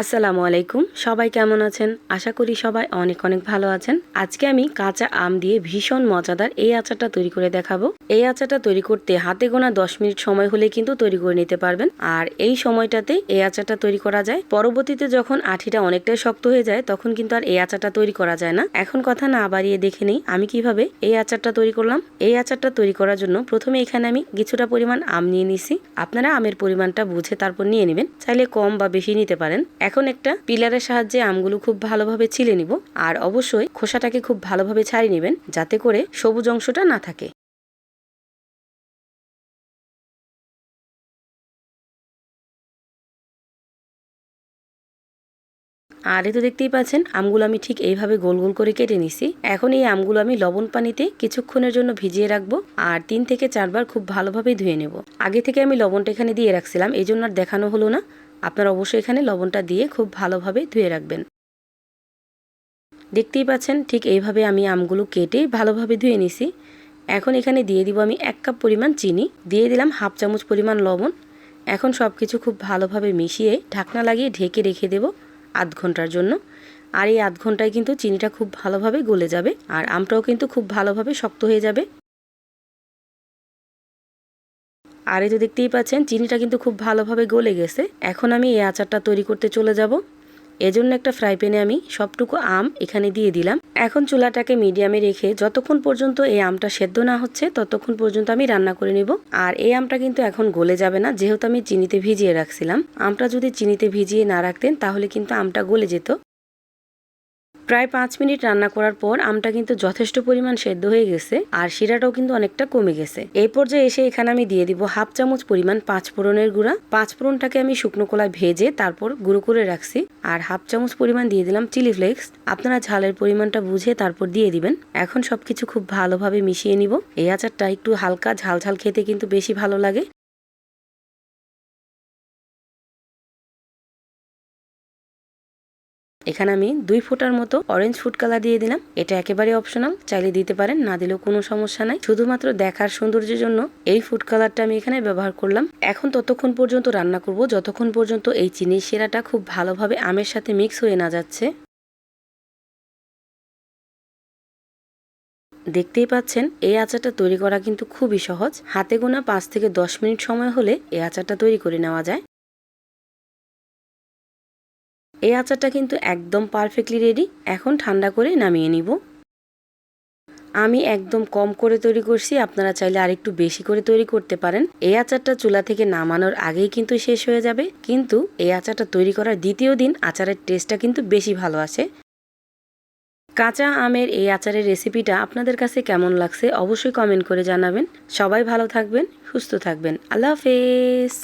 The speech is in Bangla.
আসসালামু আলাইকুম। সবাই কেমন আছেন? আশা করি সবাই অনেক অনেক ভালো আছেন। আজকে আমি কাঁচা আম দিয়ে ভীষণ মজাদার এই আচারটা তৈরি করে দেখাবো। এই আচারটা তৈরি করতে হাতে গোনা দশ মিনিট সময় হলে কিন্তু তৈরি করে নিতে পারবেন। আর এই সময়টাতে এই আচারটা তৈরি করা যায়। পরবর্তীতে যখন আঠিটা অনেকটাই শক্ত হয়ে যায়, তখন কিন্তু আর এই আচারটা তৈরি করা যায় না। এখন কথা না বাড়িয়ে দেখে নেই, আমি কীভাবে এই আচারটা তৈরি করলাম। এই আচারটা তৈরি করার জন্য প্রথমে এখানে আমি কিছুটা পরিমাণ আম নিয়ে নিছি। আপনারা আমের পরিমাণটা বুঝে তারপর নিয়ে নেবেন। চাইলে কম বা বেশি নিতে পারেন। এখন একটা পিলারের সাহায্যে আমগুলো খুব ভালোভাবে ছিলে নিব আর অবশ্যই খোসাটাকে খুব ভালোভাবে ছাড়িয়ে নেবেন যাতে করে সবুজ অংশটা না থাকে। আর এই তো দেখতেই পাচ্ছেন, আমগুলো আমি ঠিক এইভাবে গোল গোল করে কেটে নিছি। এখন এই আমগুলো আমি লবণ পানিতে কিছুক্ষণের জন্য ভিজিয়ে রাখব আর তিন থেকে চারবার খুব ভালোভাবে ধুয়ে নেব। আগে থেকে আমি লবণটা এখানে দিয়ে রাখছিলাম এই জন্য আর দেখানো হলো না। আপনারা অবশ্যই এখানে লবণটা দিয়ে খুব ভালোভাবে ধুয়ে রাখবেন। দেখতেই পাচ্ছেন, ঠিক এইভাবে আমি আমগুলো কেটে ভালোভাবে ধুয়ে নিছি। এখন এখানে দিয়ে দিব আমি এক কাপ পরিমাণ চিনি, দিয়ে দিলাম হাফ চামচ পরিমাণ লবণ। এখন সব কিছু খুব ভালোভাবে মিশিয়ে ঢাকনা লাগিয়ে ঢেকে রেখে দেব আধ ঘণ্টার জন্য। আর এই আধ ঘন্টায় কিন্তু চিনিটা খুব ভালোভাবে গলে যাবে, আর আমটাও কিন্তু খুব ভালোভাবে শক্ত হয়ে যাবে। আর এই তো দেখতেই পাচ্ছেন, চিনিটা কিন্তু খুব ভালোভাবে গলে গেছে। এখন আমি এই আচারটা তৈরি করতে চলে যাব। এজন্য একটা ফ্রাই প্যানে আমি সবটুকু আম এখানে দিয়ে দিলাম। এখন চুলাটাকে মিডিয়ামে রেখে যতক্ষণ পর্যন্ত এই আমটা সেদ্ধ না হচ্ছে, ততক্ষণ পর্যন্ত আমি রান্না করে নিব। আর এই আমটা কিন্তু এখন গলে যাবে না, যেহেতু আমি চিনিতে ভিজিয়ে রাখছিলাম। আমটা যদি চিনিতে ভিজিয়ে না রাখতেন, তাহলে কিন্তু আমটা গলে যেত। প্রায় পাঁচ মিনিট রান্না করার পর আমটা কিন্তু যথেষ্ট পরিমাণ সেদ্ধ হয়ে গেছে, আর শিরাটাও কিন্তু অনেকটা কমে গেছে। এই পর্যায়ে এসে এখানে আমি দিয়ে দিব হাফ চামচ পরিমাণ পাঁচ ফোড়নের গুঁড়া। পাঁচ ফোড়নটাকে আমি শুকনো কলায় ভেজে তারপর গুঁড়ো করে রাখছি, আর হাফ চামচ পরিমাণ দিয়ে দিলাম চিলি ফ্লেক্স। আপনারা ঝালের পরিমাণটা বুঝে তারপর দিয়ে দিবেন। এখন সবকিছু খুব ভালোভাবে মিশিয়ে নিব। এই আচারটা একটু হালকা ঝাল ঝাল খেতে কিন্তু বেশি ভালো লাগে। এখানে আমি দুই ফোঁটার মতো অরেঞ্জ ফুড কালার দিয়ে দিলাম। এটা একেবারে অপশনাল চাইলে দিতে পারেন, না দিলেও কোনো সমস্যা নাই। শুধুমাত্র দেখার সৌন্দর্যের জন্য এই ফুড কালারটা আমি এখানে ব্যবহার করলাম। এখন ততক্ষণ পর্যন্ত রান্না করব, যতক্ষণ পর্যন্ত এই চিনির সেরাটা খুব ভালোভাবে আমের সাথে মিক্স হয়ে না যাচ্ছে। দেখতেই পাচ্ছেন, এই আচারটা তৈরি করা কিন্তু খুবই সহজ। হাতে গোনা পাঁচ থেকে দশ মিনিট সময় হলে এই আচারটা তৈরি করে নেওয়া যায়। এই আচারটা কিন্তু একদম পারফেক্টলি রেডি এখন ঠান্ডা করে নামিয়ে নিব। আমি একদম কম করে তৈরি করছি, আপনারা চাইলে আরেকটু বেশি করে তৈরি করতে পারেন। এই আচারটা চুলা থেকে নামানোর আগেই কিন্তু শেষ হয়ে যাবে। কিন্তু এই আচারটা তৈরি করার দ্বিতীয় দিন আচারের টেস্টটা কিন্তু বেশি ভালো আসে। কাঁচা আমের এই আচারের রেসিপিটা আপনাদের কাছে কেমন লাগছে অবশ্যই কমেন্ট করে জানাবেন। সবাই ভালো থাকবেন, সুস্থ থাকবেন। আল্লাহ হাফেজ।